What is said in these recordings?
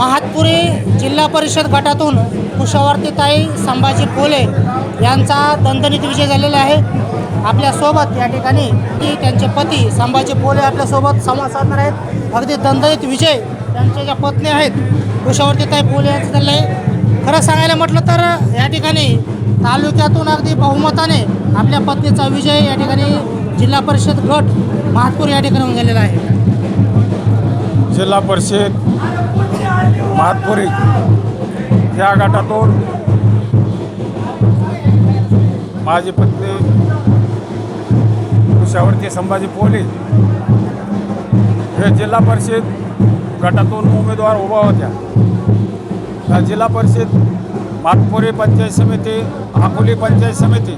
महातपुरे जिल्हा परिषद गटातून कुशावर्तीताई संभाजी पोले यांचा दणदणीत विजय झालेला आहे. आपल्यासोबत या ठिकाणी की त्यांचे पती संभाजी पोले आपल्यासोबत संवाद साधणार आहेत. अगदी दणदणीत विजय त्यांच्या ज्या पत्नी आहेत कुशावर्तीताई पोले यांचं झालं आहे खरं सांगायला म्हटलं तर या ठिकाणी तालुक्यातून अगदी बहुमताने आपल्या पत्नीचा विजय या ठिकाणी जिल्हा परिषद गट महातपूर या ठिकाणी झालेला आहे. जिल्हा परिषद महातपुरी या गटातून माझी पत्नी उषावर्ती संभाजी पोलीस हे जिल्हा परिषद गटातून उमेदवार उभा होत्या. त्या जिल्हा परिषद महातपुरी पंचायत समिती अकोली पंचायत समिती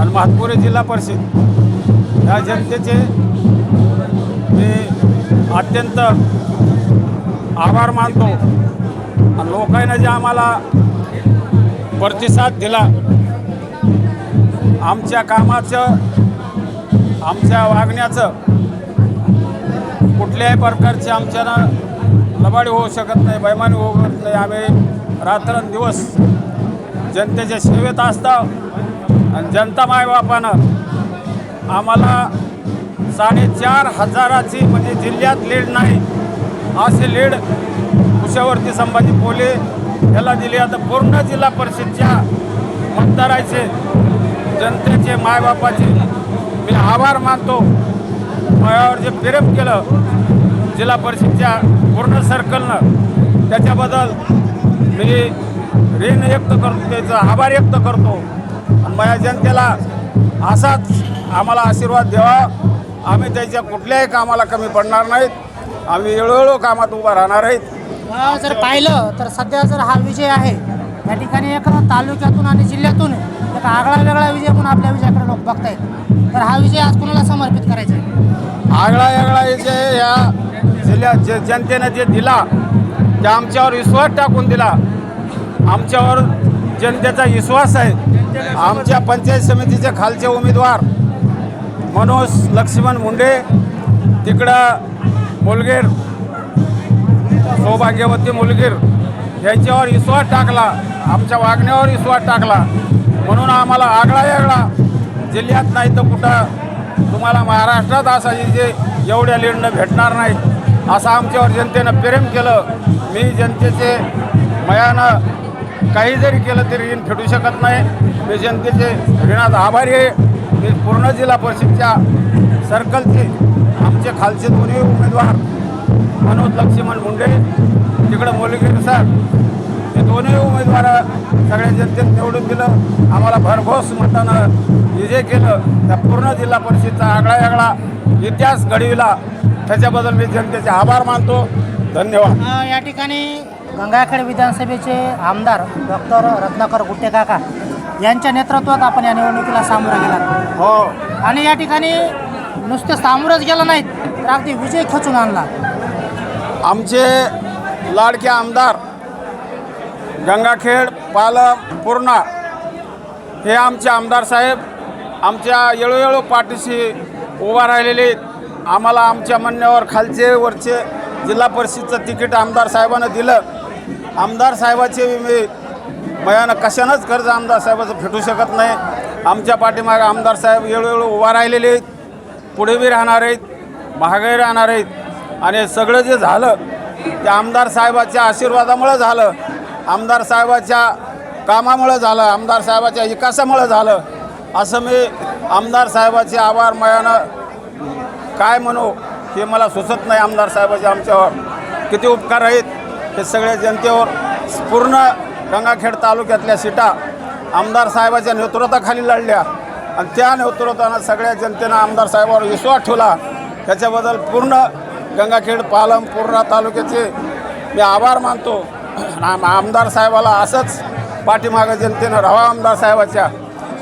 आणि मातपुरी जिल्हा परिषद या जनतेचे मी अत्यंत आभार मानतो. लोकांना जे आम्हाला प्रतिसाद दिला आमच्या कामाचं आमच्या वागण्याचं कुठल्याही प्रकारचे आमच्यानं लबाडी होऊ शकत नाही बैमानी होऊ शकत नाही. आम्ही रात्रंदिवस जनतेच्या सेवेत असतो आणि जनता मायबापानं आम्हाला साडेचार हजाराची म्हणजे जिल्ह्यात लीड नाही. असे लीड कुशावर्ती संभाजी पोले याला दिली. आता पूर्ण जिल्हा परिषदच्या मतदाराचे जनतेचे मायबापाचे मी आभार मानतो. माझ्यावर जे प्रेम केलं जिल्हा परिषदच्या पूर्ण सर्कलनं त्याच्याबद्दल मी ऋण व्यक्त करतो त्याचा आभार व्यक्त करतो. आणि माझ्या जनतेला असाच आम्हाला आशीर्वाद द्यावा. आम्ही त्याच्या कुठल्याही कामाला कमी पडणार नाहीत. आम्ही वेळोवेळो कामात उभा राहणार आहेत. अ, जर पाहिलं तर सध्या जर हा विजय आहे या ठिकाणी एक तालुक्यातून आणि जिल्ह्यातून एक आगळा वेगळा विजय म्हणून आपल्या विजयाकडे लोक बघतायत. तर हा विजय आज कुणाला समर्पित करायचा आहे? आगळा वेगळा जे या जिल्ह्यात जे जनतेनं जे दिला ते आमच्यावर विश्वास टाकून दिला. आमच्यावर जनतेचा विश्वास आहे. आमच्या पंचायत समितीचे खालचे उमेदवार मनोज लक्ष्मण मुंडे तिकडं मुलगीर सौभाग्यवती मुलगीर यांच्यावर विश्वास टाकला आमच्या वागण्यावर विश्वास टाकला. म्हणून आम्हाला आगळा वेगळा जिल्ह्यात नाही तर कुठं तुम्हाला महाराष्ट्रात असा जे एवढ्या लीडनं भेटणार नाही असं आमच्यावर जनतेनं प्रेम केलं. मी जनतेचे मयानं काही जरी केलं तरी ऋण फेडू शकत नाही. मी जनतेचे ऋणात आभारी आहे. मी पूर्ण जिल्हा परिषदच्या सर्कलचे आमचे खालचे दोन्ही उमेदवार मनोज लक्ष्मण मुंडे तिकडं मोलगीर सर हे दोन्ही उमेदवार सगळ्या जनतेत निवडून दिलं. आम्हाला भरघोस मतानं विजय केलं. त्या पूर्ण जिल्हा परिषदचा आगळा वेगळा इतिहास घडविला. त्याच्याबद्दल मी जनतेचे आभार मानतो. धन्यवाद. या ठिकाणी गंगाखेड विधानसभेचे आमदार डॉक्टर रत्नाकर गुट्टे काका यांच्या नेतृत्वात आपण या निवडणुकीला सामोरं गेला हो. आणि या ठिकाणी नुसतं सामोरंच गेलं नाहीत तर अगदी विजय खचून आणला. आमचे लाडके आमदार गंगाखेड पालम पूर्णा हे आमचे आमदार साहेब आमच्या येळोवेळो पाठीशी उभा राहिलेले आहेत. आम्हाला आमच्या म्हणण्यावर खालचे वरचे जिल्हा परिषदचं तिकीट आमदार साहेबानं दिलं. आमदार साहेबाचे मी मयानं कशानंच कर्ज आमदार साहेबाचं फेटू शकत नाही. आमच्या पाठीमागे आमदार साहेब वेळोवेळो उभा राहिलेले आहेत. पुढे बी राहणार आहेत महागाई राहणार आहेत. आणि सगळं जे झालं ते आमदार साहेबाच्या आशीर्वादामुळं झालं. आमदार साहेबाच्या कामामुळं झालं आमदार साहेबाच्या विकासामुळं झालं. असं मी आमदार साहेबाचे आभार मयानं काय म्हणू हे मला सुचत नाही आमदार साहेबाचे आमच्यावर. किती उपकार आहेत हे सगळ्या जनतेवर पूर्ण गंगाखेड तालुक्यातल्या सीटा आमदार साहेबाच्या नेतृत्वाखाली लढल्या. आणि त्या नेतृत्वानं सगळ्या जनतेनं आमदार साहेबावर विश्वास ठेवला. त्याच्याबद्दल पूर्ण गंगाखेड पालम पूर्णा तालुक्याचे मी आभार मानतो. आम- आमदार साहेबाला असंच पाठीमागं जनतेनं राहावं आमदार साहेबाच्या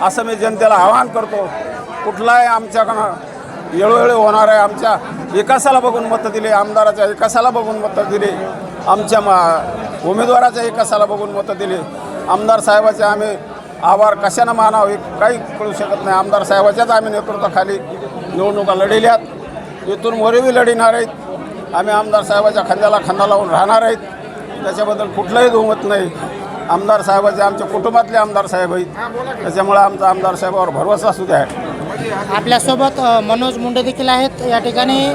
असं मी जनतेला आवाहन करतो. कुठलाही आमच्याकडं वेळोवेळी होणार आहे आमच्या विकासाला बघून मतं दिली आमदाराच्या विकासाला बघून मतं दिली आमच्या मा उमेदवाराच्या विकासाला बघून मतं दिली. आमदार साहेबाचे आम्ही आभार. कशानं मानावं हे काही कळू शकत नाही. आमदार साहेबाच्याच आम्ही नेतृत्वाखाली निवडणुका लढिल्यात इथून मोरेबी लढिणार आहेत. आम्ही आमदार साहेबाच्या खांद्याला खांदा लावून राहणार आहेत. त्याच्याबद्दल कुठलंही दुमत नाही. आमदार साहेबाचे आमच्या कुटुंबातले आमदार साहेब आहेत. त्याच्यामुळे आमचा आमदार साहेबावर भरवसा असू द्या. आपल्यासोबत मनोज मुंडे देखील आहेत. या ठिकाणी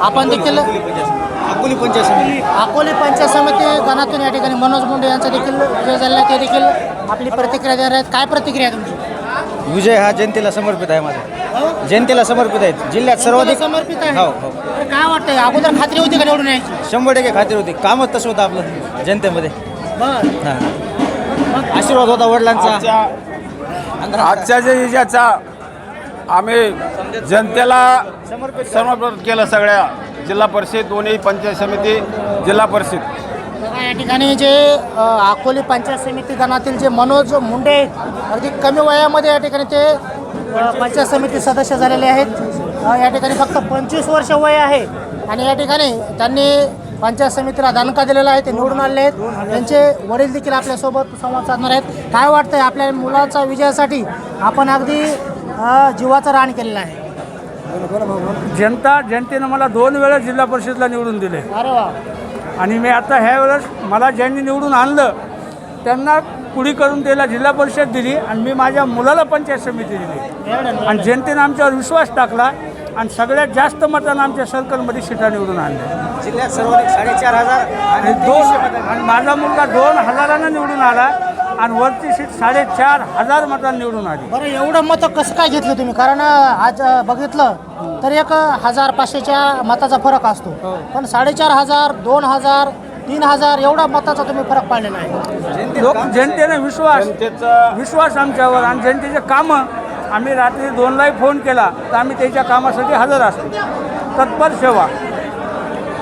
आपण देखील अकोली पंचायत समिती. अकोले पंचायत समिती गणातून या ठिकाणी मनोज मुंडे यांचा देखील विजय झालेला आहे. ते देखील आपली प्रतिक्रिया देणार आहेत. काय प्रतिक्रिया आहे तुमची? विजय हा जनतेला समर्पित आहे माझा. जनतेला समर्पित आहेत. जिल्ह्यात सर्वाधिक समर्पित आहे? हो हो. तर काय वाटतंय? अगोदर खात्री होती का निवडून यायची? शंभर टक्के खात्री होती. कामच तसं होतं आपलं जनतेमध्ये. बर. हां. आशीर्वाद होता वडिलांचा. आजच्या आजच्या जे विजयाचा आम्ही जनतेला समर्पित केलं सगळ्या. जिल्हा परिषद दोन्ही पंचायत समिती जिल्हा परिषद. या ठिकाणी जे अकोले पंचायत समिती गणातील जे मनोज मुंडे अगदी कमी वयामध्ये या ठिकाणी ते पंचायत समिती सदस्य झालेले आहेत. या ठिकाणी फक्त पंचवीस वर्ष वय आहे आणि या ठिकाणी त्यांनी पंचायत समितीला दणका दिलेला आहे ते निवडून आलेले आहेत. त्यांचे वडील देखील आपल्यासोबत संवाद साधणार आहेत. काय वाटतंय आपल्या मुलाच्या विजयासाठी आपण अगदी जीवाचं रान केलेलं आहे? जनता जनतेनं मला दोन वेळा जिल्हा परिषदला निवडून दिले. अरे वा. आणि मी आता ह्या वेळेस मला ज्यांनी निवडून आणलं त्यांना पुढी करून त्याला जिल्हा परिषद दिली आणि मी माझ्या मुलाला पंचायत समिती दिली. आणि जनतेनं आमच्यावर विश्वास टाकला आणि सगळ्यात जास्त मतानं आमच्या सर्कलमध्ये सीटा निवडून आणल्या जिल्ह्यात सर्वाधिक साडेचार हजार आणि दोन आणि माझा मुलगा दोन हजारानं निवडून आला आणि वरची सीट साडेचार हजार मतांनी निवडून आली. बरं एवढं मतं कसं काय घेतलं तुम्ही? कारण आज बघितलं तर एक हजार पाचशेच्या मताचा फरक असतो. पण साडेचार हजार दोन हजार तीन हजार एवढा मताचा तुम्ही फरक पाडलेला आहे. लोक जनतेने विश्वास जनतेचं विश्वास आमच्यावर आणि जनतेचे कामं आम्ही रात्री दोनलाही फोन केला तर आम्ही त्याच्या कामासाठी हजर असतो. तत्पर सेवा.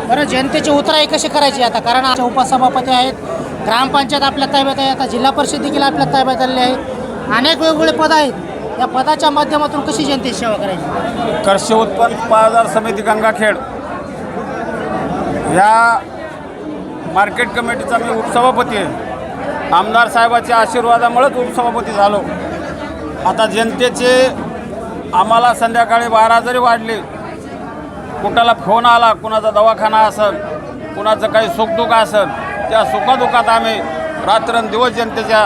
बरं जनतेची उतराई कशी करायची आता? कारण आमचे उपसभापती आहेत ग्रामपंचायत आपल्या ताब्यात आहे आता जिल्हा परिषद देखील आपल्या ताब्यात आलेली आहे. अनेक वेगवेगळे पद आहेत. या पदाच्या माध्यमातून कशी जनतेची सेवा करायची? कृषी उत्पन्न बाजार समिती गंगाखेड. या मार्केट कमिटीचा मी उपसभापती आहे. आमदार साहेबाच्या आशीर्वादामुळेच उपसभापती झालो. आता जनतेचे आम्हाला संध्याकाळी बारा जरी वाढले कुणाला फोन आला कुणाचा दवाखाना असेल कुणाचं काही सुखदुःख असेल त्या सुखदुःखात आम्ही रात्रंदिवस जनतेच्या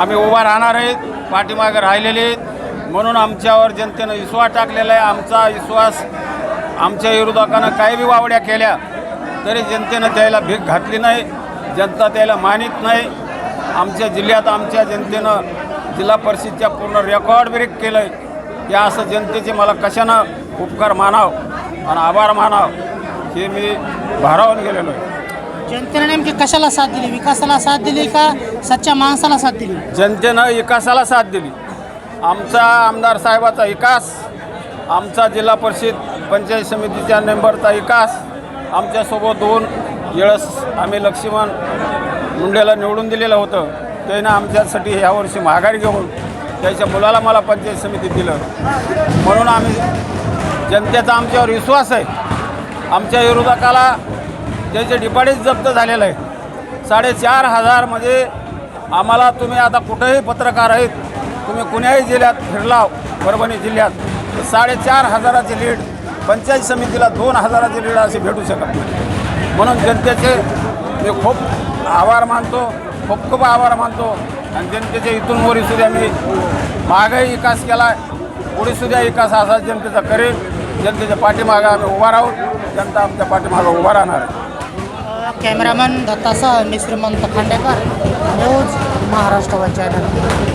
आम्ही उभा राहणार आहेत पाठीमागे राहिलेले आहेत. म्हणून आमच्यावर जनतेनं विश्वास टाकलेला आहे. आमचा विश्वास आमच्या विरोधकानं काही बी वावड्या केल्या तरी जनतेनं त्याला भीक घातली नाही जनता त्याला मानित नाही. आमच्या जिल्ह्यात आमच्या जनतेनं जिल्हा परिषदच्या पूर्ण रेकॉर्ड ब्रेक केलं आहे या असं जनतेचे मला कशानं उपकार मानाव आणि आभार मानाव हे मी भारावून गेलेलो आहे. जनतेने नेमकी कशाला साथ दिली? विकासाला साथ दिली का सच्च्या माणसाला साथ दिली? जनतेनं विकासाला साथ दिली. आमचा आमदार साहेबाचा विकास आमचा जिल्हा परिषद पंचायत समितीच्या मेंबरचा विकास आमच्यासोबत दोन वेळेस आम्ही लक्ष्मण मुंडेला निवडून दिलेलं होतं. त्यानं आमच्यासाठी ह्यावर्षी माघारी घेऊन त्याच्या मुलाला मला पंचायत समिती दिलं. म्हणून आम्ही जनतेचा आमच्यावर विश्वास आहे. आमच्या विरोधकाला त्याचे डिपॉझिट जप्त झालेलं आहे. साडेचार हजारमध्ये म्हणजे आम्हाला तुम्ही आता कुठेही पत्रकार आहेत तुम्ही कुण्याही जिल्ह्यात फिरलाव परभणी जिल्ह्यात साडेचार हजाराची लीड पंचायत समितीला दोन हजाराची लीड असे भेटू शकत नाही. म्हणून जनतेचे मी खूप आभार मानतो. खूप खूप आभार मानतो. आणि जनतेच्या इथून वरी सुद्धा मी मागही विकास केला आहे पुढे सुद्धा विकास असा जनतेचा करेल. जनतेच्या पाठीमागं आम्ही उभा राहू. जनता आमच्या पाठीमागं उभा राहणार आहे. कॅमेरामॅन दत्तासह मी श्रीमंत खांडेकर न्यूज महाराष्ट्र चॅनल.